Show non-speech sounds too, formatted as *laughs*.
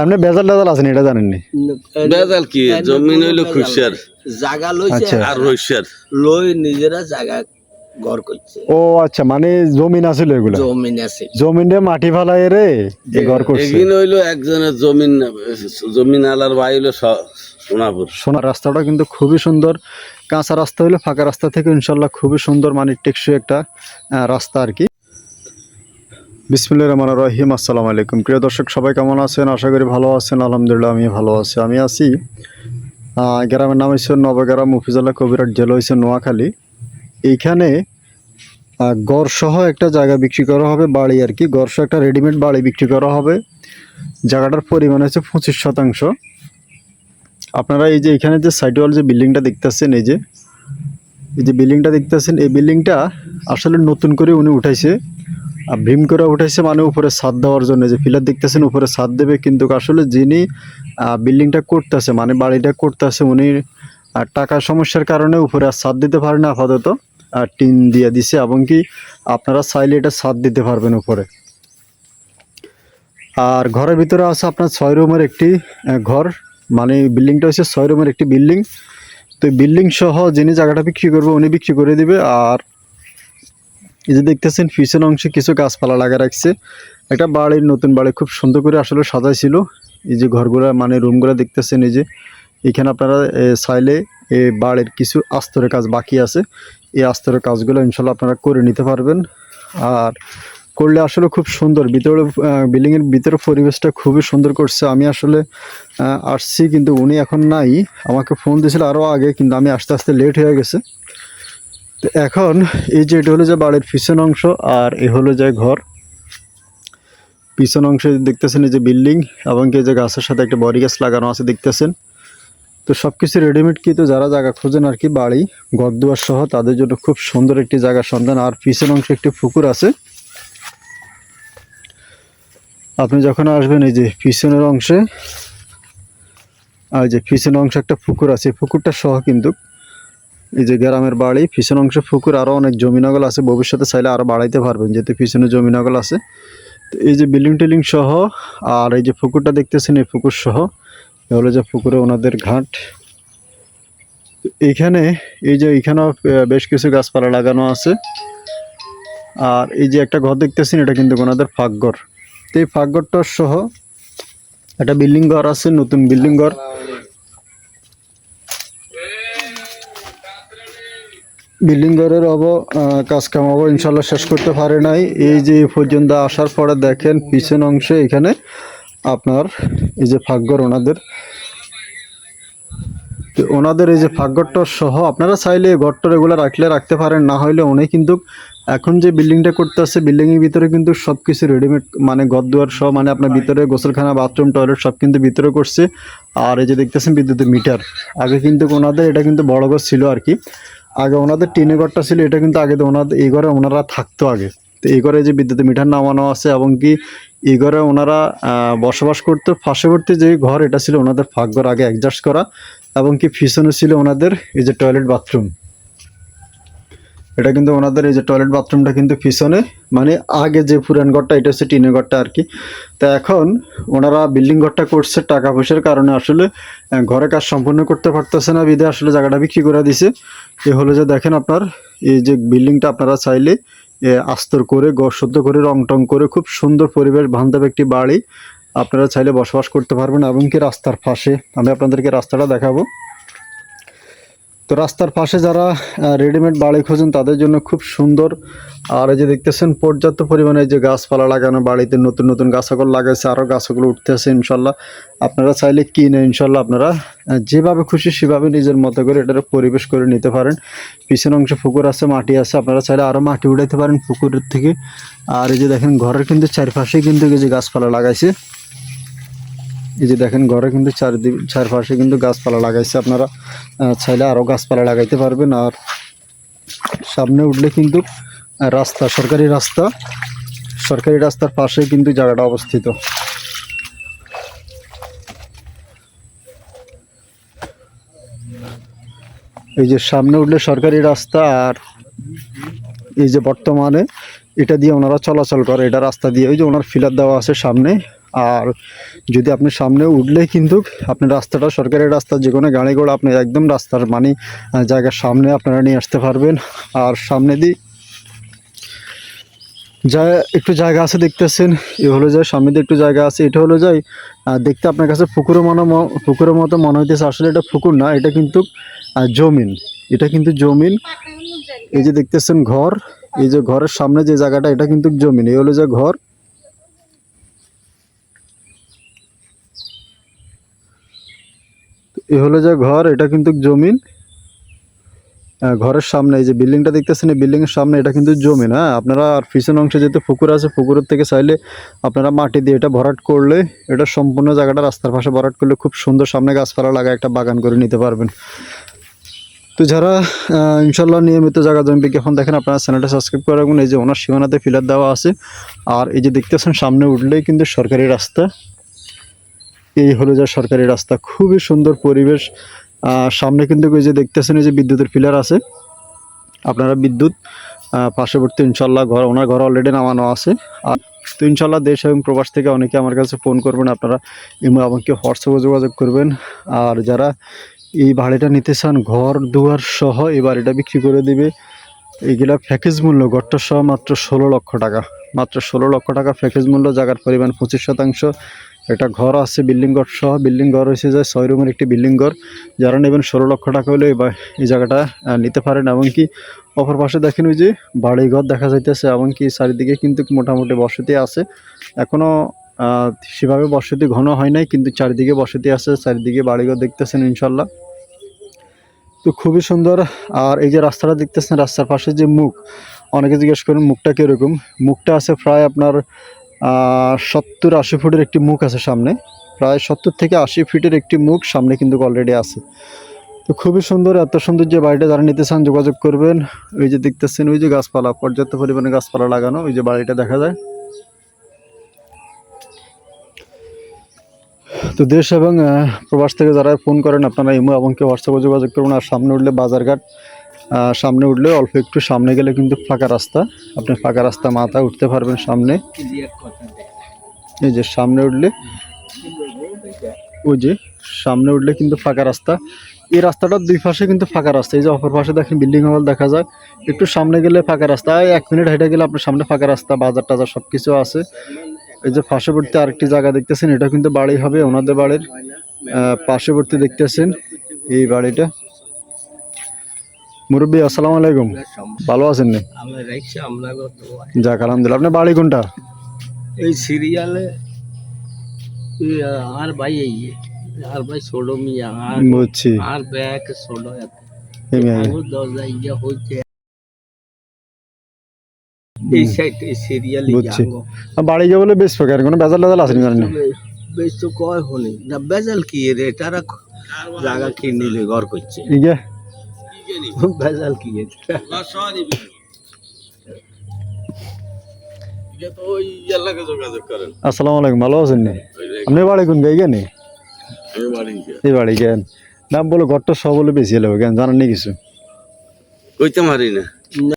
আপনি বেজাল টেজাল আছেন এটা জানেননি? বেজাল কি? জমিন হইল খুশিয়ার। জাগা লইছে আচ্ছা। আর রইশার লই নিজেরা জাগা ঘর করছে। ও আচ্ছা মানে জমিন আছিল এগুলো? জমিন আছে। জমিনে মাটি ফালাই রে ঘর করছে। এগিন হইল একজনের জমিন জমিন আলার ভাই হইল সোনাপুর। সোনার রাস্তাটা কিন্তু খুবই সুন্দর। কাঁচা রাস্তা হইল ফাঁকা রাস্তা থেকে ইনশাল্লাহ খুবই সুন্দর মানে টেকসই একটা রাস্তা আর কি। বিসমুল্লাহ রহমান রহিম। আসসালামু আলাইকুম। প্রিয় দর্শক, সবাই কেমন আছেন? আশা করি ভালো আছেন। আলহামদুলিল্লাহ আমি ভালো আছি। আমি আছি গ্রামের নাম হচ্ছে নবগ্রাম উপজেলা কবিরাট জেলা হয়েছে নোয়াখালী। এইখানে গড়সহ একটা জায়গা বিক্রি করা হবে, বাড়ি আর কি। গড়সহ একটা রেডিমেড বাড়ি বিক্রি করা হবে। জায়গাটার পরিমাণ হচ্ছে পঁচিশ শতাংশ। আপনারা এই যে এখানে যে সাইড ওয়াল যে বিল্ডিংটা দেখতেছেন, এই যে এই যে বিল্ডিংটা দেখতেছেন, এই বিল্ডিংটা আসলে নতুন করে উনি উঠাইছে। ভীম করে উঠেছে মানে উপরে ছাদ দেওয়ার জন্য। যে পিলার দেখতেছেন, উপরে ছাদ দেবে কিন্তু আসলে যিনি বিল্ডিংটা করতেছে মানে বাড়িটা করতেছে, উনি টাকার সমস্যার কারণে উপরে আর ছাদ দিতে পারেন আপাতত। আর টিন দিয়ে দিছে, এবং কি আপনারা চাইলে এটা ছাদ দিতে পারবেন উপরে। আর ঘরের ভিতরে আছে আপনার ছয় রুমের একটি ঘর। মানে বিল্ডিংটা হচ্ছে ছয় রুমের একটি বিল্ডিং তো বিল্ডিং সহ যিনি জায়গাটা বিক্রি করবে, উনি বিক্রি করে দিবে। আর এই যে দেখতেছেন পিছন অংশে কিছু গাছপালা লাগা রাখছে। একটা বাড়ির নতুন বাড়ি খুব সুন্দর করে আসলে সাজাইছিল। এই যে ঘরগুলো মানে রুমগুলো দেখতেছেন এই যে এখানে আপনারা এ, চাইলে এই বাড়ির কিছু আস্তরের কাজ বাকি আছে। এই আস্তরের কাজগুলো ইনশাল্লাহ আপনারা করে নিতে পারবেন। আর করলে আসলে খুব সুন্দর। ভিতরে বিল্ডিংয়ের ভিতরে পরিবেশটা খুবই সুন্দর করছে। আমি আসলে আসছি কিন্তু উনি এখন নাই। আমাকে ফোন দিয়েছিল আরও আগে কিন্তু আমি আস্তে আস্তে লেট হয়ে গেছে। তো এখন এই যে এটা হলো যে বাড়ির পিছন অংশ, আর এ হলো যে ঘর। পিছন অংশে দেখতেছেন এই যে বিল্ডিং এবং কি যে গাছের সাথে একটা বড়ি গাছ লাগানো আছে দেখতেছেন। তো সব কিছু রেডিমেড কিন্তু যারা জায়গা খোঁজেন আর কি, বাড়ি, ঘরদুয়ার সহ, তাদের জন্য খুব সুন্দর একটি জায়গার সন্ধান। আর পিছন অংশে একটি পুকুর আছে। আপনি যখন আসবেন এই যে পিছনের অংশে, আর যে পিছনের অংশে একটা পুকুর আছে পুকুরটা সহ কিন্তু এই যে গ্রামের বাড়ি, পিছন অংশে পুকুর আরও অনেক জমিনগল আছে। ভবিষ্যতে চাইলে আরও বাড়াইতে পারবেন, যেহেতু পিছনে জমিনগল আছে। তো এই যে বিল্ডিং টিলিং সহ, আর এই যে পুকুরটা দেখতেছেন, এই পুকুর সহ, এ হলো যে পুকুরে ওনাদের ঘাট। এইখানে, এই যে এইখানেও বেশ কিছু গাছপালা লাগানো আছে। আর এই যে একটা ঘর দেখতেছেন, এটা কিন্তু ওনাদের ফাঁকঘর। তো এই ফাঁকঘরটার সহ একটা বিল্ডিং ঘর আছে, নতুন বিল্ডিং ঘর। বিল্ডিং ঘরের অব কাজ কাম অব ইনশাল্লাহ শেষ করতে পারে নাই। এই যে পর্যন্ত আসার পরে দেখেন পিছন অংশে এখানে আপনার এই যে ফাঁকঘর ওনাদের। ওনাদের এই যে ফাঁকঘরটা সহ আপনারা চাইলে এই ঘরটা এগুলো রাখলে রাখতে পারেন, না হইলে উনি কিন্তু এখন যে বিল্ডিংটা করতে আসছে বিল্ডিংয়ের ভিতরে কিন্তু সব কিছু রেডিমেড মানে ঘর দুয়ার সহ মানে আপনার ভিতরে গোসলখানা বাথরুম টয়লেট সব কিন্তু ভিতরে করছে। আর এই যে দেখতেছেন বিদ্যুতের মিটার, আগে কিন্তু ওনাদের এটা কিন্তু বড় ঘর ছিল আর কি। আগে ওনাদের টিনে ঘরটা ছিল, এটা কিন্তু আগে ওনাদের এই ঘরে ওনারা থাকতো আগে। তো এই ঘরে যে বিদ্যুতের মিটার নামানো আছে এবং কি এই ঘরে ওনারা বসবাস করতো, পার্শ্ববর্তী যে ঘর এটা ছিল ওনাদের ফাঁক ঘর, আগে অ্যাডজাস্ট করা এবং কি পিছনে ছিল ওনাদের এই যে টয়লেট বাথরুম এটা কিন্তু ওনাদের এই যে টয়লেট বাথরুমটা কিন্তু পিছনে মানে আগে যে পুরান ঘরটা, এটা হচ্ছে টিনের ঘরটা আর কি। তা এখন ওনারা বিল্ডিং ঘরটা করছে টাকা পয়সার কারণে আসলে ঘরে কাজ সম্পূর্ণ করতে পারতেছে না বিধে আসলে জায়গাটা বিক্রি করে দিছে। এ হলো যে দেখেন আপনার, এই যে বিল্ডিংটা আপনারা চাইলে আস্তর করে গড় শুদ্ধ করে, রং টং করে, খুব সুন্দর পরিবেশ, বান্ধব একটি বাড়ি, আপনারা চাইলে বসবাস করতে পারবেন। এবং কি রাস্তার পাশে, আমি আপনাদেরকে রাস্তাটা দেখাবো। তো রাস্তার পাশে যারা রেডিমেড বাড়ি খোঁজেন, তাদের জন্য খুব সুন্দর। আর এই যে দেখতেছেন, পর্যাপ্ত পরিমাণে যে গাছপালা লাগানো, বাড়িতে নতুন নতুন গাছাগুলো লাগাইছে আরও গাছগুলো উঠতেছে, ইনশাল্লাহ। আপনারা চাইলে কিনে, ইনশাল্লাহ আপনারা যেভাবে খুশি সেভাবে নিজের মতো করে এটার পরিবেশ করে নিতে পারেন। পিছনের অংশে পুকুর আছে, মাটি আছে, আপনারা চাইলে আরও মাটি উঠাইতে পারেন পুকুরের থেকে। আর এই যে দেখেন, ঘরের কিন্তু চারপাশেই কিন্তু যে গাছপালা লাগাইছে। এই যে দেখেন, ঘরে কিন্তু চারিদিক, চারপাশে কিন্তু গাছপালা লাগাইছে আপনারা চাইলে আরও গাছপালা লাগাইতে পারবেন। আর সামনে উঠলে কিন্তু রাস্তা, সরকারি রাস্তা। সরকারি রাস্তার পাশে কিন্তু জায়গাটা অবস্থিত। এই যে সামনে উঠলে সরকারি রাস্তা, আর এই যে বর্তমানে এটা দিয়ে ওনারা চলাচল করে। এটা রাস্তা দিয়ে ওই যে ওনার ফিলার দেওয়া আছে সামনে। আর যদি আপনি সামনে উঠলেই কিন্তু আপনি রাস্তাটা সরকারি রাস্তা, যে কোনো গাড়ি ঘোড়া আপনি একদম রাস্তার মানে জায়গার সামনে আপনারা নিয়ে আসতে পারবেন। আর সামনে দিয়ে যা একটু জায়গা আছে দেখতেছেন, এ হলো যায় সামনে একটু জায়গা আছে, এটা হলো যায় দেখতে আপনার কাছে পুকুরের মনে পুকুরের মতো মনে হইতেছে। আসলে এটা পুকুর না, এটা কিন্তু জমিন। এটা কিন্তু জমিন। এই যে দেখতেছেন ঘর, এই যে ঘরের সামনে যে জায়গাটা, এটা কিন্তু জমিন। এই হলো যে ঘর। এ হলো যে ঘর এটা কিন্তু জমিন। আহ, ঘরের সামনে এই যে বিল্ডিংটা দেখতেছেন এই বিল্ডিং এর সামনে এটা কিন্তু জমিন। হ্যাঁ আপনারা আর পিছন অংশে যেহেতু পুকুর আছে পুকুরের থেকে চাইলে আপনারা মাটি দিয়ে এটা ভরাট করলে এটা সম্পূর্ণ জায়গাটা রাস্তার পাশে ভরাট করলে খুব সুন্দর সামনে গাছপালা লাগা একটা বাগান করে নিতে পারবেন। তো যারা ইনশাল্লাহ নিয়মিত জায়গা জমি বিজ্ঞাপন দেখেন আপনারা চ্যানেলটা সাবস্ক্রাইব করে রাখুন। এই যে ওনার সীমানাতে ফিলার দেওয়া আছে। আর এই যে দেখতেছেন সামনে উঠলেই কিন্তু সরকারি রাস্তা। এই হলো যা সরকারি রাস্তা খুবই সুন্দর পরিবেশ। সামনে কিন্তু ওই যে দেখতেছেন এই যে বিদ্যুতের পিলার আছে। আপনারা বিদ্যুৎ পার্শ্ববর্তী ইনশাল্লাহ ঘর, ওনার ঘর অলরেডি নামানো আছে। আর তো ইনশাল্লাহ দেশ এবং প্রবাস থেকে অনেকে আমার কাছে ফোন করবেন, আপনারা ইমো আমাকে হোয়াটসঅ্যাপে যোগাযোগ করবেন। আর যারা এই বাড়িটা নিতে চান, ঘর দুয়ার সহ এই বাড়িটা বিক্রি করে দিবে। এইগুলা প্যাকেজ মূল্য ঘরটা সহ মাত্র ষোলো লক্ষ টাকা। মাত্র ষোলো লক্ষ টাকা প্যাকেজ মূল্য, জায়গার পরিমাণ পঁচিশ শতাংশ। একটা ঘর আছে বিল্ডিং ঘর সহ। বিল্ডিং ঘর হয়েছে যে ছয় রুমের একটি বিল্ডিং ঘর। যারা নেবেন ষোলো লক্ষ টাকা হলে এই জায়গাটা নিতে পারেন। এমনকি অপর পাশে দেখেন ওই যে বাড়ি ঘর দেখা যাইতেছে। এমনকি চারিদিকে কিন্তু মোটামুটি বসতি আছে। এখনও সেভাবে বসতি ঘন হয় নাই, কিন্তু চারিদিকে বসতি আছে। চারিদিকে বাড়িঘর দেখতেছেন ইনশাল্লাহ। তো খুবই সুন্দর। আর এই যে রাস্তাটা দেখতেছেন, রাস্তার পাশে যে মুখ, অনেকে জিজ্ঞেস করেন, মুখটা কীরকম? মুখটা আছে প্রায় আপনার সত্তর আশি ফুটের একটি মুখ আছে সামনে। প্রায় সত্তর থেকে আশি ফিটের একটি মুখ সামনে কিন্তু অলরেডি আছে। তো খুবই সুন্দর, এত সুন্দর যে বাড়িটা যারা নিতে চান যোগাযোগ করবেন। ওই যে দেখতেছেন, ওই যে গাছপালা, পর্যাপ্ত পরিমাণে গাছপালা লাগানো, ওই যে বাড়িটা দেখা যায়। তো দেশ এবং প্রবাস থেকে যারা ফোন করেন, আপনারা ইমো এবং কেউ হোয়াটসঅ্যাপে যোগাযোগ করুন। আর সামনে উঠলে বাজারঘাট সামনে উঠলে অল্প একটু সামনে গেলে কিন্তু ফাঁকা রাস্তা। আপনি ফাঁকা রাস্তা মাথা উঠতে পারবেন সামনে। এই যে সামনে উঠলে ওই যে সামনে উঠলে কিন্তু ফাঁকা রাস্তা। এই রাস্তাটার দুই পাশে কিন্তু ফাঁকা রাস্তা। এই যে অপর পাশে দেখেন বিল্ডিং হল দেখা যায়। একটু সামনে গেলে ফাঁকা রাস্তা। এক মিনিট হেঁটে গেলে আপনার সামনে ফাঁকা রাস্তা বাজার টাজার সব কিছু আছে। এই যে পার্শ্ববর্তী আরেকটি জায়গা দেখতেছেন এটা কিন্তু বাড়ি হবে ওনাদের বাড়ির। আহ, পার্শ্ববর্তী দেখতেছেন এই বাড়িটা। মুরব্বী আসসালামু আলাইকুম। ভালো আছেন নি? আমরা রাখছি আমরা তো যাক আলহামদুলিল্লাহ। আপনার বাড়ি কোনটা? এই সিরিয়ালে এই, আর ভাই এই আর ভাই ছোট মিয়া আর বুঝছি। আর ব্যাগ ছোট এত এই মেয়ে। আঙুর দরজা ইয়া হচ্ছে এই সাইড এই সিরিয়ালে বুঝছি। আর বাড়ি গিয়ে বলে বেশ ফাঁকা আর কোনো বেজাল টেজাল আসেনি জানেন বেশ তো কয় হনি। না বেজাল কি রে? তারা জায়গা কিনে নিলে ঘর করছে। ইগে? *laughs* বেজাল কি করেন। আসসালামু আলাইকুম ভালো আছেন নি? আপনি বাড়ি কোন গাই কেন এই বাড়ি গেন নাম বলে ঘরটা সব বলে বেশি এলো কেন? জানেন নেই কিছু? কইতে মারি না।